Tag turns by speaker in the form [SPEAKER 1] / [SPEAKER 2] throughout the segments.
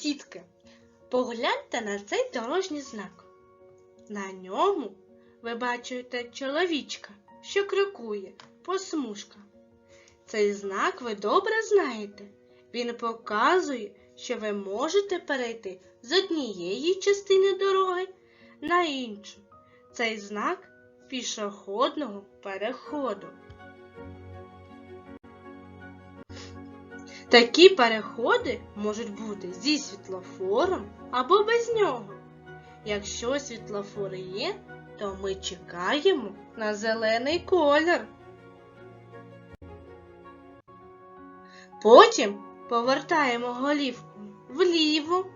[SPEAKER 1] Дітки! Погляньте на цей дорожній знак. На ньому ви бачите чоловічка, що крокує по смужках. Цей знак ви добре знаєте. Він показує, що ви можете перейти з однієї частини дороги на іншу. Цей знак пішохідного переходу. Такі переходи можуть бути зі світлофором або без нього. Якщо світлофор є, то ми чекаємо на зелений колір. Потім повертаємо голівку вліво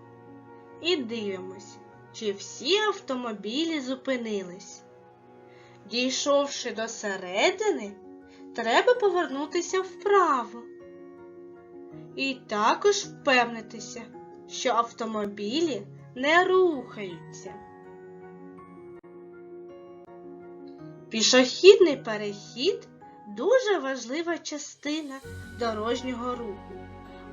[SPEAKER 1] і дивимось, чи всі автомобілі зупинились. Дійшовши до середини, треба повернутися вправо. І також впевнитися, що автомобілі не рухаються. Пішохідний перехід дуже важлива частина дорожнього руху.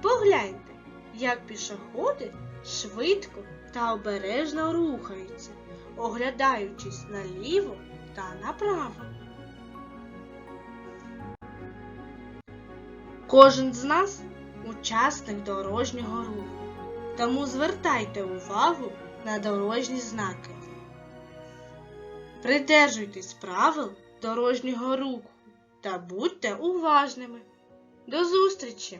[SPEAKER 1] Погляньте, як пішоходи швидко та обережно рухаються, оглядаючись наліво та направо. Кожен з нас учасник дорожнього руху, тому звертайте увагу на дорожні знаки. Придержуйтесь правил дорожнього руху та будьте уважними. До зустрічі!